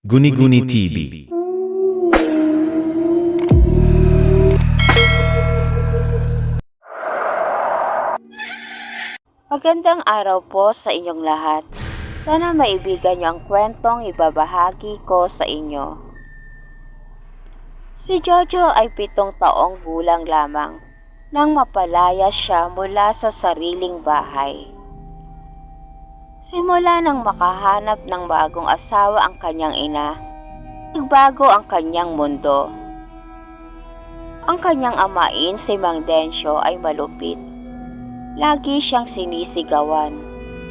Guni-Guni TV. Magandang araw po sa inyong lahat. Sana maibigan niyo ang kwentong ibabahagi ko sa inyo. Si Jojo ay pitong taong gulang lamang nang mapalaya siya mula sa sariling bahay. Simula nang makahanap ng bagong asawa ang kanyang ina, nagbago ang kanyang mundo. Ang kanyang amain si Mang Densyo ay malupit Lagi siyang sinisigawan,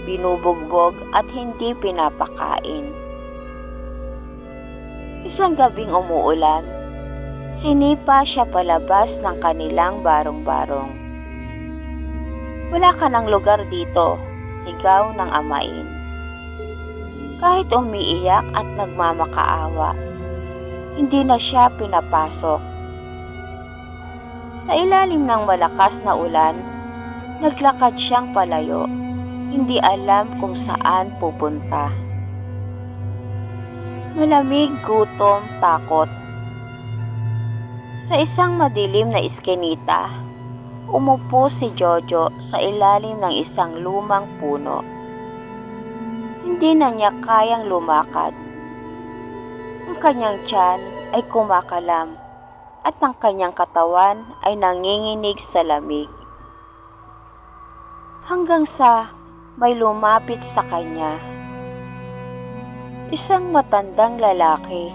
binubugbog at hindi pinapakain. Isang gabing umuulan, sinipa siya palabas ng kanilang barong-barong. Wala ka ng lugar dito, sigaw ng amain. Kahit umiiyak at nagmamakaawa, hindi na siya pinapasok. Sa ilalim ng malakas na ulan, Naglakad siyang palayo, hindi alam kung saan pupunta. Malamig, gutom, takot. Sa isang madilim na iskinita, umupo si Jojo sa ilalim ng isang lumang puno. Hindi na niya kayang lumakad. Ang kanyang tiyan ay kumakalam at ang kanyang katawan ay nanginginig sa lamig hanggang sa may lumapit sa kanya. Isang matandang lalaki,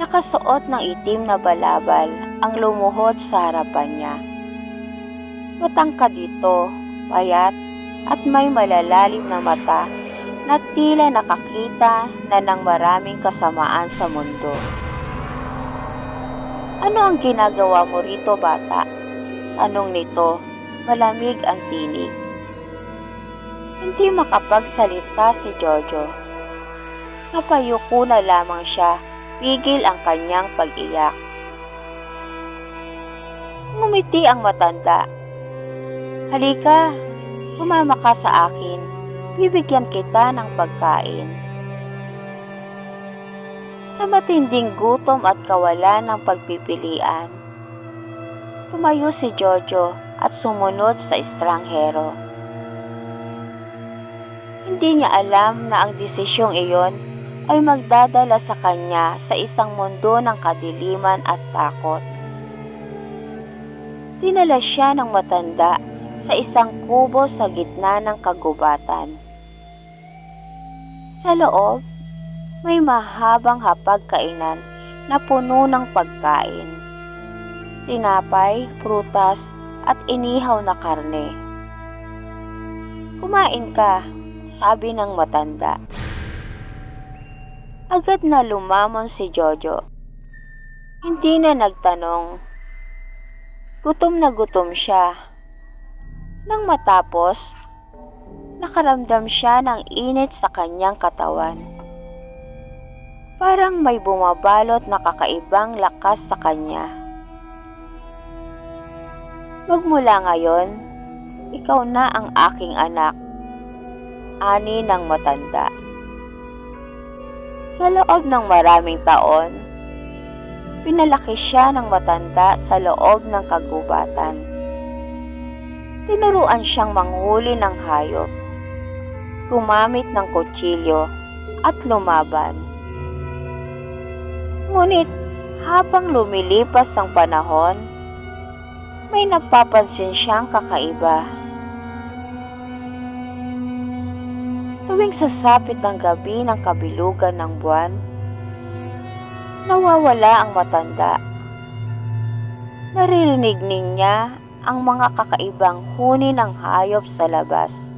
nakasuot ng itim na balabal ang lumuhod sa harapan niya. Matangkad dito, payat at may malalalim na mata na tila nakakita na ng maraming kasamaan sa mundo. Ano ang ginagawa mo rito, bata? Tanong nito, malamig ang tinig. Hindi makapagsalita si Jojo. Napayuko na lamang siya, pigil ang kanyang pag-iyak. Ngumiti ang matanda. Halika, sumama ka sa akin. Bibigyan kita ng pagkain. Sa matinding gutom at kawalan ng pagpipilian, tumayo si Jojo at sumunod sa estranghero. Hindi niya alam na ang desisyong iyon ay magdadala sa kanya sa isang mundo ng kadiliman at takot. Dinala siya ng matanda sa isang kubo sa gitna ng kagubatan. Sa loob, may mahabang hapagkainan na puno ng pagkain. Tinapay, prutas, at inihaw na karne. Kumain ka, sabi ng matanda. Agad na lumamon si Jojo. Hindi na nagtanong. Gutom na gutom siya. Nang matapos, nakaramdam siya ng init sa kanyang katawan. Parang may bumabalot na kakaibang lakas sa kanya. Magmula ngayon, ikaw na ang aking anak ani ng matanda. Sa loob ng maraming taon, pinalaki siya ng matanda sa loob ng kagubatan. Tinuruan siyang manghuli ng hayop, gumamit ng kutsilyo at lumaban. Ngunit habang lumilipas ang panahon, may napapansin siyang kakaiba. Tuwing sasapit ang gabi ng kabilugan ng buwan, nawawala ang matanda. Naririnig niya ang mga kakaibang huni ng hayop sa labas.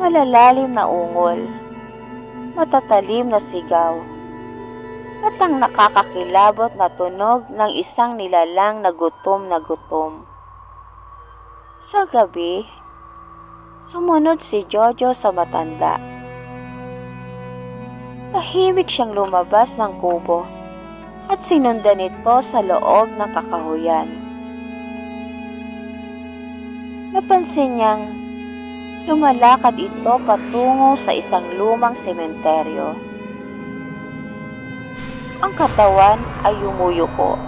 Malalalim na ungol, matatalim na sigaw, at ang nakakakilabot na tunog ng isang nilalang na gutom na gutom. Sa gabi, Sumunod si Jojo sa matanda. Tahimik siyang lumabas ng kubo at sinundan ito sa loob ng kakahuyan. Napansin niyang lumalakad ito patungo sa isang lumang sementeryo. Ang katawan ay yumuyuko.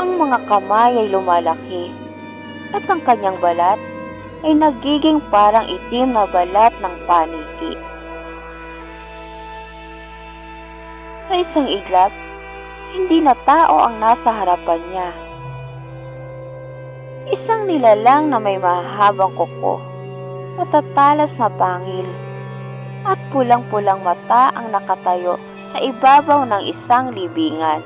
Ang mga kamay ay lumalaki at ang kanyang balat ay nagiging parang itim na balat ng paniki. Sa isang iglap, hindi na tao ang nasa harapan niya. Isang nilalang na may mahabang kuko, matatalas na pangil, at pulang-pulang mata ang nakatayo sa ibabaw ng isang libingan.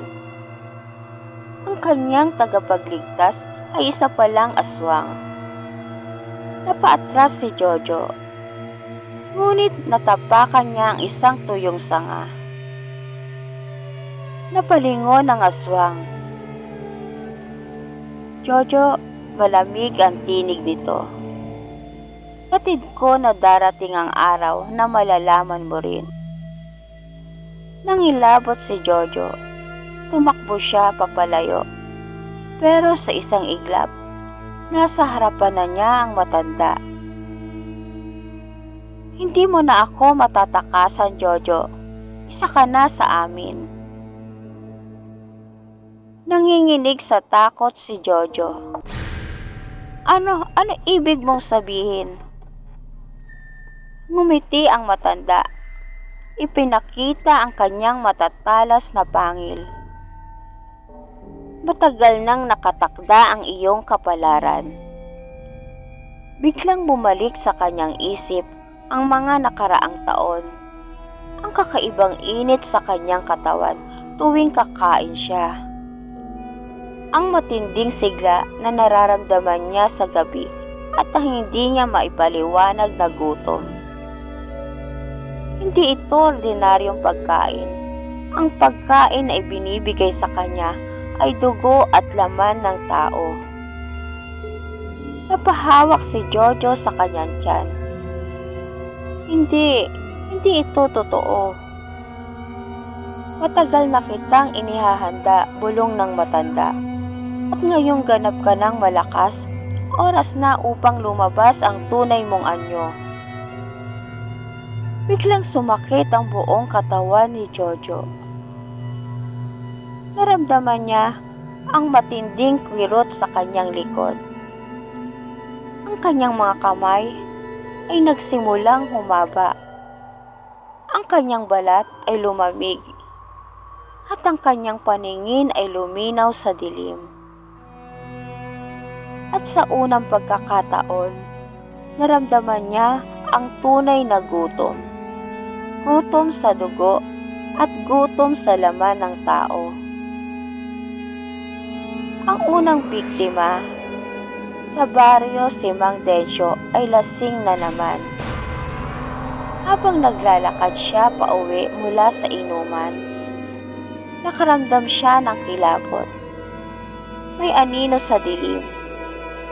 Ang kanyang tagapagligtas ay isa palang aswang. Napaatras si Jojo, ngunit natapakan niya ang isang tuyong sanga. Napalingon ang aswang. Jojo, malamig ang tinig nito. Katid ko na darating ang araw na malalaman mo rin. Nangilabot si Jojo. Tumakbo siya papalayo. Pero sa isang iglap, nasa harapan na niya ang matanda. Hindi mo na ako matatakasan, Jojo. Isa ka na sa amin. Nanginginig sa takot si Jojo. Ano, ano ibig mong sabihin? Ngumiti ang matanda. Ipinakita ang kanyang matatalas na pangil. Matagal nang nakatakda ang iyong kapalaran. Biglang bumalik sa kanyang isip ang mga nakaraang taon. Ang kakaibang init sa kanyang katawan tuwing kakain siya ang matinding sigla na nararamdaman niya sa gabi at ang hindi niya maipaliwanag na gutom. Hindi ito ordinaryong pagkain. Ang pagkain na ibinibigay sa kanya ay dugo at laman ng tao. Napahawak si Jojo sa kanyang tiyan. Hindi, hindi ito totoo. Matagal na kitang inihahanda bulong ng matanda. Ngayong ganap ka ng malakas, oras na upang lumabas ang tunay mong anyo. Biglang sumakit ang buong katawan ni Jojo. Naramdaman niya ang matinding kwirot sa kanyang likod. Ang kanyang mga kamay ay nagsimulang humaba. Ang kanyang balat ay lumamig at ang kanyang paningin ay luminaw sa dilim. At sa unang pagkakataon, naramdaman niya ang tunay na gutom. Gutom sa dugo at gutom sa laman ng tao. Ang unang biktima sa baryo si Mang Densyo ay lasing na naman. Habang naglalakad siya pauwi mula sa inuman, nakaramdam siya ng kilabot. May anino sa dilim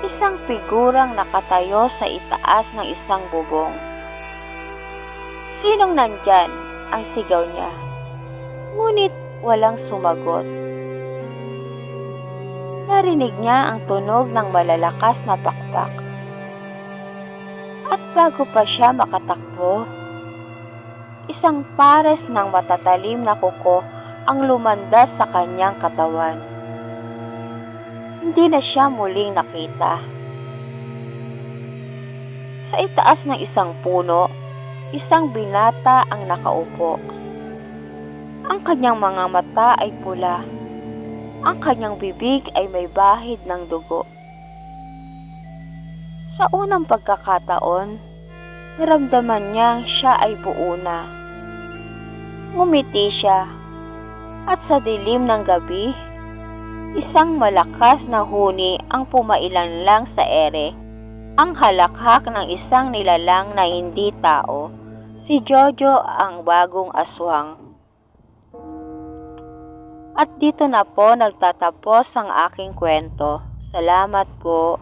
isang figurang nakatayo sa itaas ng isang bubong. Sinong nandyan? Ang sigaw niya. Ngunit walang sumagot. Narinig niya ang tunog ng malalakas na pakpak. At bago pa siya makatakbo, isang pares ng matatalim na kuko ang lumandas sa kanyang katawan hindi na siya muling nakita. Sa itaas ng isang puno, isang binata ang nakaupo. Ang kanyang mga mata ay pula. Ang kanyang bibig ay may bahid ng dugo. Sa unang pagkakataon, naramdaman niyang siya ay buo na. Ngumiti siya at sa dilim ng gabi, Isang malakas na huni ang pumailan lang sa ere. Ang halakhak ng isang nilalang na hindi tao. Si Jojo ang bagong aswang. At dito na po nagtatapos ang aking kwento. Salamat po.